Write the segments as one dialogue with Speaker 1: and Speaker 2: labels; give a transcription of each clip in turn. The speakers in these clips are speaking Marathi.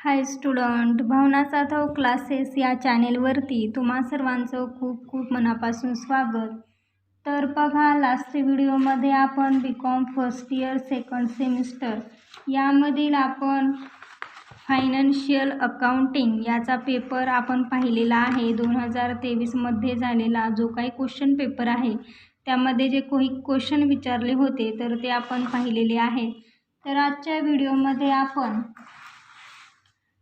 Speaker 1: Hi student Bhavana Jadhav classes या चॅनेलवरती तुम्हा सर्वांचं खूप खूप मनापासून स्वागत. तर बघा लास्ट व्हिडिओमध्ये आपण B com first year second semester यामधील आपण फायनान्शियल अकाउंटिंग याचा पेपर आपण पाहिलेला आहे. दोन हजार तेवीसमध्ये झालेला जो काही क्वेश्चन पेपर आहे त्यामध्ये जे काही क्वेश्चन विचारले होते तर ते आपण पाहिलेले आहे तर आजच्या व्हिडिओमध्ये आपण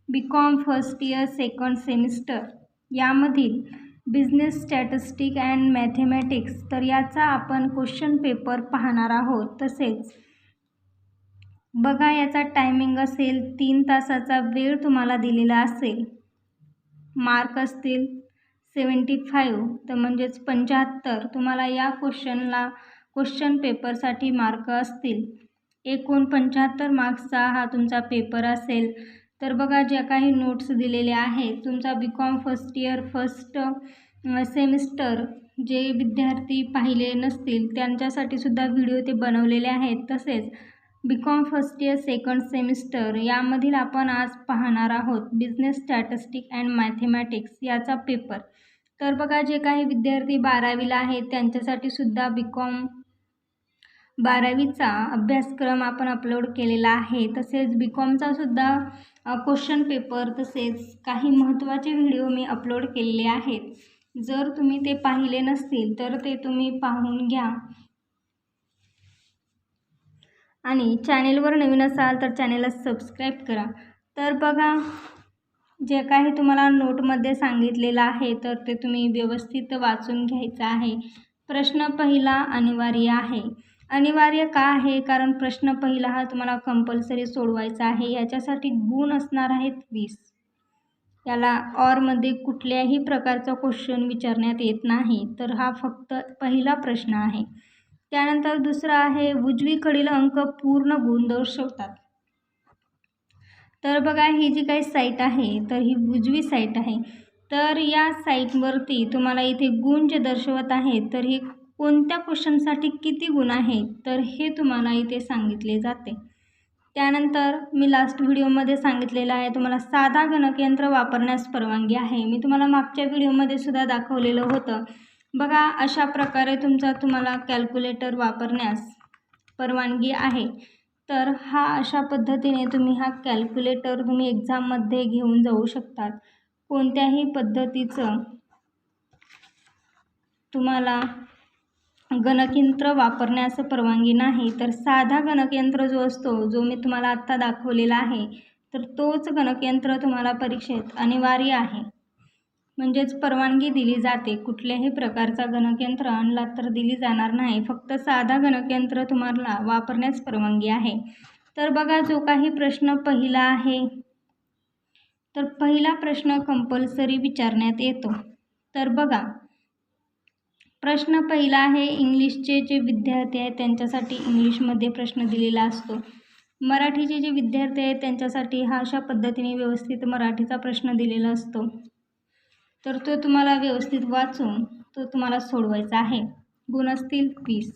Speaker 1: B com first year second semester यामधील बिझनेस स्टॅटिस्टिक अँड मॅथेमॅटिक्स तर याचा आपण क्वेश्चन पेपर पाहणार आहोत. तसेच बघा याचा टायमिंग असेल तीन तासाचा वेळ तुम्हाला दिलेला असेल. मार्क असतील सेवन्टी फाईव्ह तर म्हणजेच पंच्याहत्तर. तुम्हाला या क्वेश्चनला क्वेश्चन पेपरसाठी मार्क असतील. एकूण पंच्याहत्तर मार्क्सचा हा तुमचा पेपर असेल. तर बघा ज्या काही नोट्स दिलेल्या आहेत तुमचा B com first year first semester जे विद्यार्थी पाहिले नसतील त्यांच्यासाठी सुद्धा व्हिडिओ ते बनवलेले आहेत. तसेच B com first year second semester यामधील आपण आज पाहणार आहोत बिझनेस स्टॅटिस्टिक अँड मॅथेमॅटिक्स याचा पेपर तर बघा जे काही विद्यार्थी बारावीला आहेत त्यांच्यासाठी सुद्धा बी कॉम बारावीचा अभ्यासक्रम आपण अपलोड केलेला आहे. तसेच बी कॉमचा सुद्धा क्वेश्चन पेपर तसेच काही महत्त्वाचे व्हिडिओ मी अपलोड केलेले आहेत. जर तुम्ही ते पाहिले नसतील तर ते तुम्ही पाहून घ्या. आणि चॅनेलवर नवीन असाल तर चॅनेलला सबस्क्राईब करा. तर बघा जे काही तुम्हाला नोटमध्ये सांगितलेलं आहे तर ते तुम्ही व्यवस्थित वाचून घ्यायचं आहे. प्रश्न पहिला अनिवार्य आहे. अनिवार्य का आहे? कारण प्रश्न पहिला हा तुम्हाला कंपल्सरी सोडवायचा आहे. याच्यासाठी गुण असणार आहेत वीस. याला ऑरमध्ये कुठल्याही प्रकारचा क्वेश्चन विचारण्यात येत नाही. तर हा फक्त पहिला प्रश्न आहे. त्यानंतर दुसरा आहे उजवीकडील अंक पूर्ण गुण दर्शवतात. तर बघा ही जी काही साईट आहे तर ही उजवी साईट आहे. तर या साईटवरती तुम्हाला इथे गुण जे दर्शवत आहेत तर हे कोणत्या क्वेश्चनसाठी किती गुण आहेत तर हे तुम्हाला इथे सांगितले जाते. त्यानंतर मी लास्ट व्हिडिओमध्ये सांगितलेलं आहे तुम्हाला साधा गणकयंत्र वापरण्यास परवानगी आहे. मी तुम्हाला मागच्या व्हिडिओमध्ये सुद्धा दाखवलेलं होतं. बघा अशा प्रकारे तुमचा तुम्हाला कॅल्क्युलेटर वापरण्यास परवानगी आहे. तर हा अशा पद्धतीने तुम्ही हा कॅल्क्युलेटर तुम्ही एक्झाममध्ये घेऊन जाऊ शकतात. कोणत्याही पद्धतीचं तुम्हाला गणकयंत्र वापरण्यास परवानगी नाही तर साधा गणकयंत्र जो असतो जो मी तुम्हाला आत्ता दाखवलेला आहे तर तोच गणकयंत्र तुम्हाला परीक्षेत अनिवार्य आहे. म्हणजेच परवानगी दिली जाते. कुठल्याही प्रकारचा गणकयंत्र आणला तर दिली जाणार नाही. फक्त साधा गणकयंत्र तुम्हाला वापरण्यास परवानगी आहे. तर बघा जो काही प्रश्न पहिला आहे तर पहिला प्रश्न कंपल्सरी विचारण्यात येतो. तर बघा प्रश्न पहिला आहे इंग्लिशचे जे विद्यार्थी आहेत त्यांच्यासाठी इंग्लिशमध्ये प्रश्न दिलेला असतो. मराठीचे जे विद्यार्थी आहेत त्यांच्यासाठी हा अशा पद्धतीने व्यवस्थित मराठीचा प्रश्न दिलेला असतो. तर तो तुम्हाला व्यवस्थित वाचून तो तुम्हाला सोडवायचा आहे. गुण असतील वीस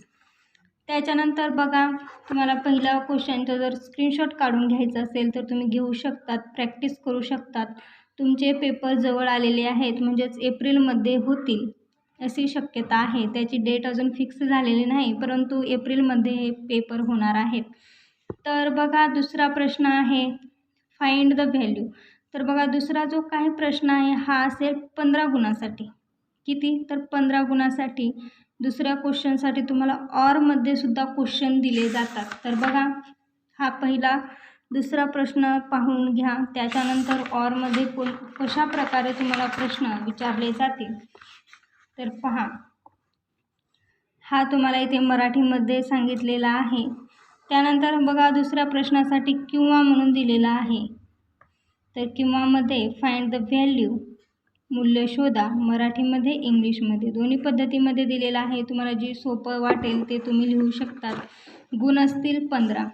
Speaker 1: त्याच्यानंतर बघा तुम्हाला पहिला क्वेश्चनचा जर स्क्रीनशॉट काढून घ्यायचा असेल तर तुम्ही घेऊ शकतात प्रॅक्टिस करू शकतात. तुमचे पेपर जवळ आलेले आहेत म्हणजेच एप्रिलमध्ये होतील. अशी शक्यता आहे. त्याची डेट अजून फिक्स झालेली नाही परंतु एप्रिलमध्ये हे पेपर होणार आहेत. तर बघा दुसरा प्रश्न आहे फाइंड द व्हॅल्यू तर बघा दुसरा जो काही प्रश्न आहे हा असेल पंधरा गुणासाठी. किती? तर पंधरा गुणासाठी दुसऱ्या क्वेश्चनसाठी तुम्हाला ऑरमध्ये सुद्धा क्वेश्चन दिले जातात. तर बघा हा पहिला दुसरा प्रश्न पाहून घ्या. त्याच्यानंतर ऑरमध्ये कोण कशा प्रकारे तुम्हाला प्रश्न विचारले जातील? तर पहा. हा तुम्हाला इथे मराठीमध्ये सांगितलेला आहे. त्यानंतर बघा दुसऱ्या प्रश्नासाठी किंवा म्हणून दिलेला आहे. तर किंवामध्ये फाइंड द व्हॅल्यू मूल्य शोधा मराठीमध्ये इंग्लिशमध्ये. दोन्ही पद्धतीमध्ये दिलेलं आहे. तुम्हाला जे सोपं वाटेल ते तुम्ही लिहू शकतात. गुण असतील पंधरा.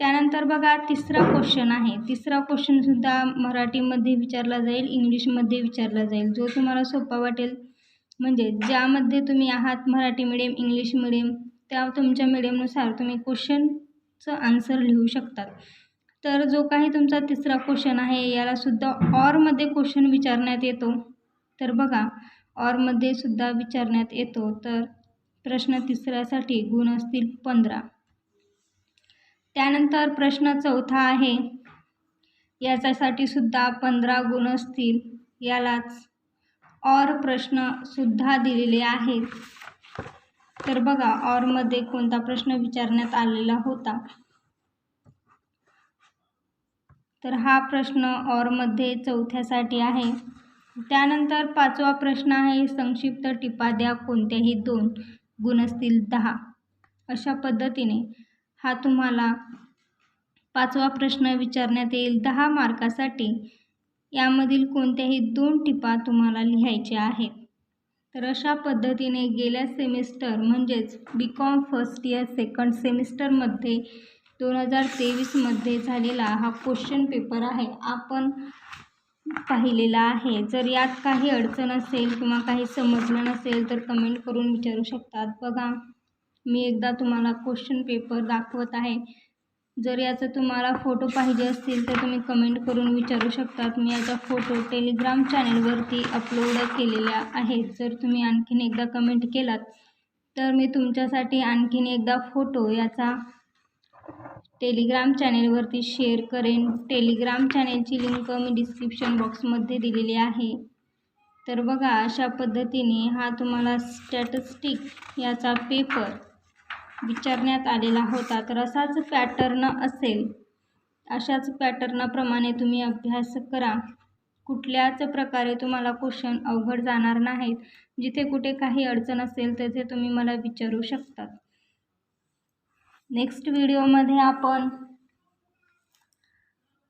Speaker 1: त्यानंतर बघा तिसरा क्वेश्चन आहे. तिसरा क्वेश्चनसुद्धा मराठीमध्ये विचारला जाईल इंग्लिशमध्ये विचारला जाईल. जो तुम्हाला सोपा वाटेल म्हणजे ज्यामध्ये तुम्ही आहात मराठी मिडियम इंग्लिश मिडियम त्या तुमच्या मिडियमनुसार तुम्ही क्वेश्चनचं आन्सर लिहू शकतात. तर जो काही तुमचा तिसरा क्वेश्चन आहे यालासुद्धा ऑरमध्ये क्वेश्चन विचारण्यात येतो. तर बघा ऑरमध्ये सुद्धा विचारण्यात येतो. तर प्रश्न तिसऱ्यासाठी गुण असतील पंधरा. त्यानंतर प्रश्न चौथा आहे याच्यासाठी सुद्धा पंधरा गुण असतील. यालाच ऑर प्रश्नसुद्धा दिलेले आहेत. तर बघा ऑरमध्ये कोणता प्रश्न विचारण्यात आलेला होता? तर हा प्रश्न ऑरमध्ये चौथ्यासाठी आहे. त्यानंतर पाचवा प्रश्न आहे संक्षिप्त टिपा द्या कोणत्याही दोन गुण असतील दहा. अशा पद्धतीने हा तुम्हाला पाचवा प्रश्न विचारण्यात येईल. दहा मार्कासाठी यामधील कोणत्याही दोन टिपा तुम्हाला लिहायच्या आहेत. तर अशा पद्धतीने गेल्या सेमिस्टर म्हणजेच B com first year second सेमिस्टरमध्ये दोन हजार तेवीसमध्ये झालेला हा क्वेश्चन पेपर आहे. आपण पाहिलेला आहे. जर यात काही अडचण असेल किंवा काही समजलं नसेल तर कमेंट करून विचारू शकतात. बघा मी एकदा तुम्हाला क्वेश्चन पेपर दाखवत आहे. जर याचा तुम्हाला फोटो पाहिजे असतील तर तुम्ही कमेंट करून विचारू शकतात. मी याचा फोटो टेलिग्राम चॅनेलवरती अपलोड केलेल्या आहेत जर तुम्ही आणखीन एकदा कमेंट केलात तर मी तुमच्यासाठी आणखीन एकदा फोटो याचा टेलिग्राम चॅनेलवरती शेअर करेन. टेलिग्राम चॅनेलची लिंक मी डिस्क्रिप्शन बॉक्समध्ये दिलेली आहे. तर बघा अशा पद्धतीने हा तुम्हाला स्टॅटिस्टिक याचा पेपर विचारण्यात आलेला होता तर असाच पॅटर्न असेल. अशाच पॅटर्नप्रमाणे तुम्ही अभ्यास करा. कुठल्याच प्रकारे तुम्हाला क्वेश्चन अवघड जाणार नाहीत. जिथे कुठे काही अडचण असेल तेथे तुम्ही मला विचारू शकतात नेक्स्ट व्हिडिओमध्ये आपण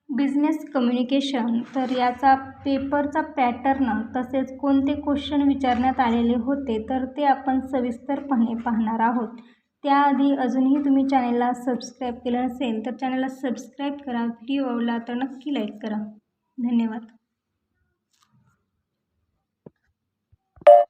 Speaker 1: बिझनेस कम्युनिकेशन तर याचा पेपरचा पॅटर्न तसेच कोणते क्वेश्चन विचारण्यात आलेले होते तर ते आपण सविस्तरपणे पाहणार आहोत. त्याआधी अजूनही तुम्ही चॅनलला सबस्क्राईब केलं नसेल तर चॅनलला सबस्क्राईब करा व्हिडिओ आवडला तर नक्की लाईक करा. धन्यवाद.